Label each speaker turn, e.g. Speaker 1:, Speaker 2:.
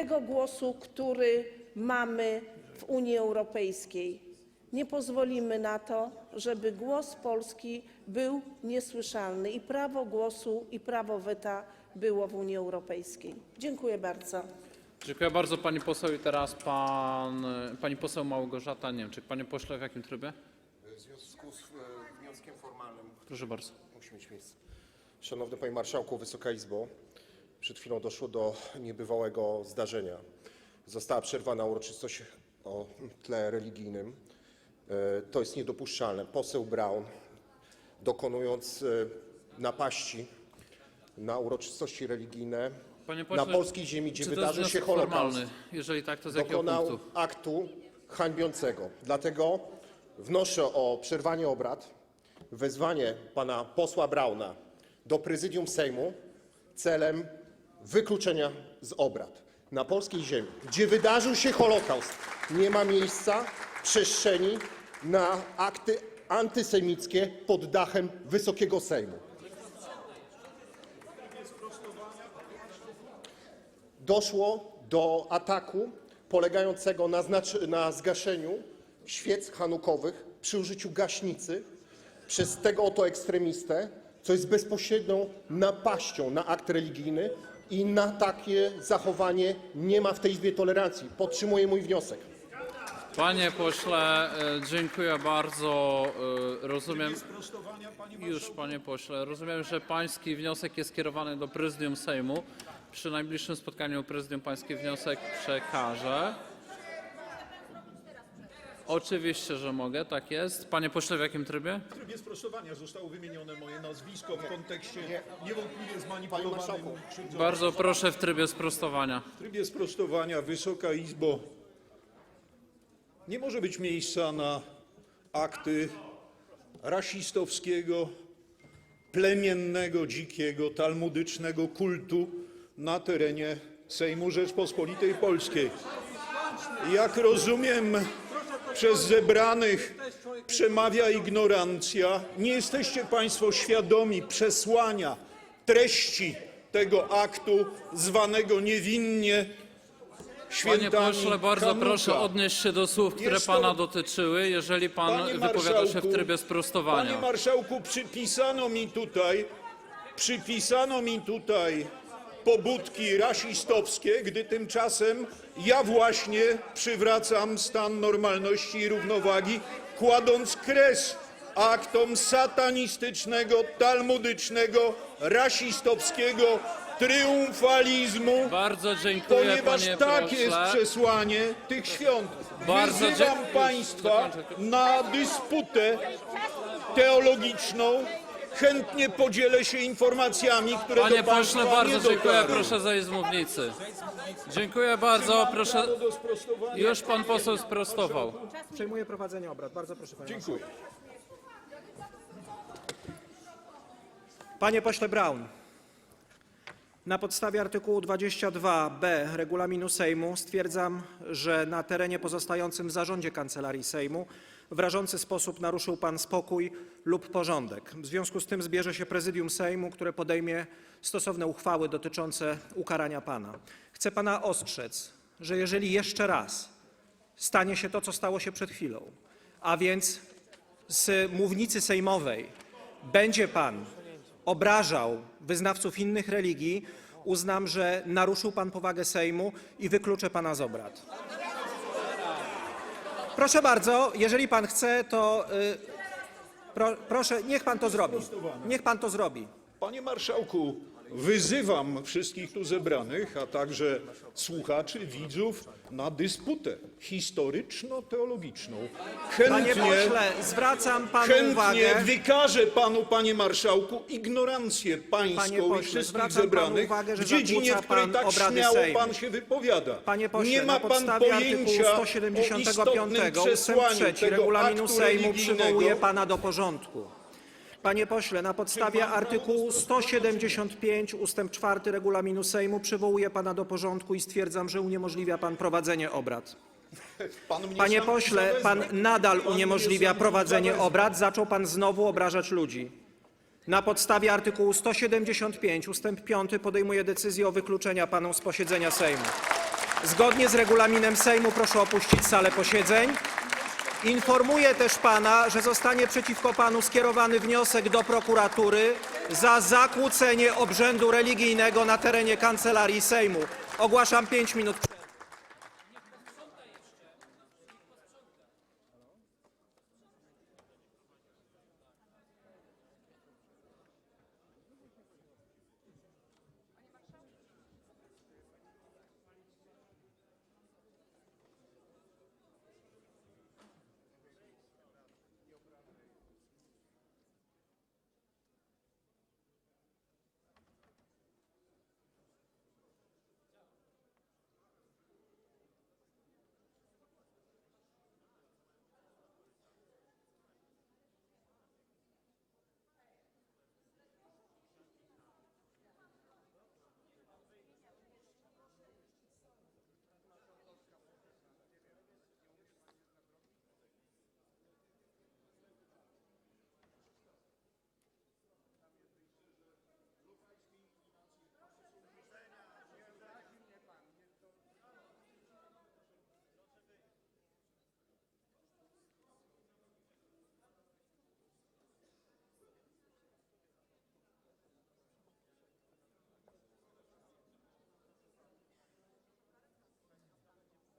Speaker 1: tego głosu, który mamy w Unii Europejskiej. Nie pozwolimy na to, żeby głos Polski był niesłyszalny i prawo głosu, i prawo weta było w Unii Europejskiej. Dziękuję bardzo.
Speaker 2: Dziękuję bardzo pani poseł i teraz pan, pani poseł Małgorzata Niemczyk. Panie pośle, w jakim trybie?
Speaker 3: W związku z e, wnioskiem formalnym
Speaker 2: Proszę bardzo.
Speaker 3: musi mieć miejsce. Szanowny Panie Marszałku, Wysoka Izbo, przed chwilą doszło do niebywałego zdarzenia. Została przerwana uroczystość o tle religijnym. E, To jest niedopuszczalne. Poseł Braun, dokonując e, napaści na uroczystości religijne na polskiej ziemi, gdzie
Speaker 2: Czy to jest
Speaker 3: wydarzył się
Speaker 2: wniosek
Speaker 3: Holokaust,
Speaker 2: formalny? Jeżeli tak, to z jakiego
Speaker 3: dokonał
Speaker 2: punktu?
Speaker 3: aktu hańbiącego. Dlatego wnoszę o przerwanie obrad, wezwanie pana posła Brauna do prezydium Sejmu celem wykluczenia z obrad. Na polskiej ziemi, gdzie wydarzył się Holokaust, nie ma miejsca przestrzeni na akty antysemickie pod dachem Wysokiego Sejmu. doszło do ataku polegającego na, znacz- na zgaszeniu świec hanukowych przy użyciu gaśnicy przez tego oto ekstremistę, co jest bezpośrednią napaścią na akt religijny i na takie zachowanie nie ma w tej Izbie tolerancji. Podtrzymuję mój wniosek.
Speaker 2: Panie pośle, e, dziękuję bardzo. E, Rozumiem. Już, panie pośle, rozumiem, że pański wniosek jest skierowany do prezydium Sejmu. Przy najbliższym spotkaniu prezydium pański wniosek przekaże. Oczywiście, że mogę, tak jest. Panie pośle, w jakim trybie?
Speaker 4: W trybie sprostowania zostało wymienione moje nazwisko w kontekście niewątpliwie zmanipulowanym krzywdzącym.
Speaker 2: Bardzo proszę w trybie sprostowania.
Speaker 4: W trybie sprostowania, Wysoka Izbo, nie może być miejsca na akty rasistowskiego, plemiennego, dzikiego, talmudycznego kultu na terenie Sejmu Rzeczpospolitej Polskiej. Jak rozumiem, przez zebranych przemawia ignorancja. Nie jesteście Państwo świadomi przesłania treści tego aktu, zwanego niewinnie
Speaker 2: Panie
Speaker 4: świętami
Speaker 2: pośle, bardzo
Speaker 4: Hanuka.
Speaker 2: proszę odnieść się do słów, które
Speaker 4: Jest to-
Speaker 2: pana dotyczyły, jeżeli pan
Speaker 4: Panie
Speaker 2: wypowiada się w trybie sprostowania.
Speaker 4: Panie marszałku, przypisano mi tutaj, przypisano mi tutaj pobudki rasistowskie, gdy tymczasem ja właśnie przywracam stan normalności i równowagi, kładąc kres aktom satanistycznego, talmudycznego, rasistowskiego triumfalizmu,
Speaker 2: Bardzo dziękuję,
Speaker 4: ponieważ
Speaker 2: panie
Speaker 4: takie jest przesłanie tych świąt.
Speaker 2: Bardzo
Speaker 4: Wyzywam Państwa na dysputę teologiczną. Chętnie podzielę się informacjami, które
Speaker 2: Panie
Speaker 4: do Państwa
Speaker 2: pośle, bardzo
Speaker 4: nie
Speaker 2: dziękuję.
Speaker 4: dotarły.
Speaker 2: Proszę zejść z mównicy. Dziękuję bardzo. Proszę.
Speaker 4: Prawo do sprostowania.
Speaker 2: Już pan poseł sprostował.
Speaker 5: Przejmuję prowadzenie obrad. Bardzo proszę, panie
Speaker 4: Dziękuję.
Speaker 5: Panie pośle Braun, na podstawie artykułu 22b regulaminu Sejmu stwierdzam, że na terenie pozostającym w zarządzie Kancelarii Sejmu w rażący sposób naruszył pan spokój lub porządek. W związku z tym zbierze się prezydium Sejmu, które podejmie stosowne uchwały dotyczące ukarania pana. Chcę pana ostrzec, że jeżeli jeszcze raz stanie się to, co stało się przed chwilą, a więc z mównicy sejmowej będzie pan obrażał wyznawców innych religii, uznam, że naruszył pan powagę Sejmu i wykluczę pana z obrad. Proszę bardzo, jeżeli pan chce, to y, pro, proszę, niech pan to zrobi. Niech pan to zrobi.
Speaker 4: Panie marszałku, wyzywam wszystkich tu zebranych, a także słuchaczy, widzów na dysputę historyczno-teologiczną.
Speaker 5: Panie
Speaker 4: Chętnie,
Speaker 5: pośle, zwracam panu
Speaker 4: chętnie
Speaker 5: uwagę.
Speaker 4: wykażę panu, panie marszałku, ignorancję pańską
Speaker 5: Panie
Speaker 4: i
Speaker 5: pośle,
Speaker 4: wszystkich
Speaker 5: zwracam panu
Speaker 4: zebranych
Speaker 5: uwagę, że
Speaker 4: w dziedzinie,
Speaker 5: zakłóca
Speaker 4: w której
Speaker 5: pan
Speaker 4: tak
Speaker 5: obrady
Speaker 4: śmiało
Speaker 5: Sejmu.
Speaker 4: pan się wypowiada.
Speaker 5: Panie pośle,
Speaker 4: Nie ma
Speaker 5: na
Speaker 4: pan
Speaker 5: podstawie artykułu
Speaker 4: pojęcia o
Speaker 5: 175
Speaker 4: istotnym
Speaker 5: ustęp
Speaker 4: przesłaniu
Speaker 5: 3
Speaker 4: tego
Speaker 5: regulaminu
Speaker 4: aktu
Speaker 5: Sejmu
Speaker 4: religijnego.
Speaker 5: przywołuję pana do porządku. Panie pośle, na podstawie artykułu 175 ustęp 4 regulaminu Sejmu przywołuję pana do porządku i stwierdzam, że uniemożliwia pan prowadzenie obrad. Panie pośle, pan nadal uniemożliwia prowadzenie obrad, zaczął pan znowu obrażać ludzi. Na podstawie artykułu 175 ustęp 5 podejmuję decyzję o wykluczeniu panu z posiedzenia Sejmu. Zgodnie z regulaminem Sejmu proszę opuścić salę posiedzeń. Informuję też pana, że zostanie przeciwko panu skierowany wniosek do prokuratury za zakłócenie obrzędu religijnego na terenie kancelarii Sejmu. Ogłaszam 5 minut przerwy.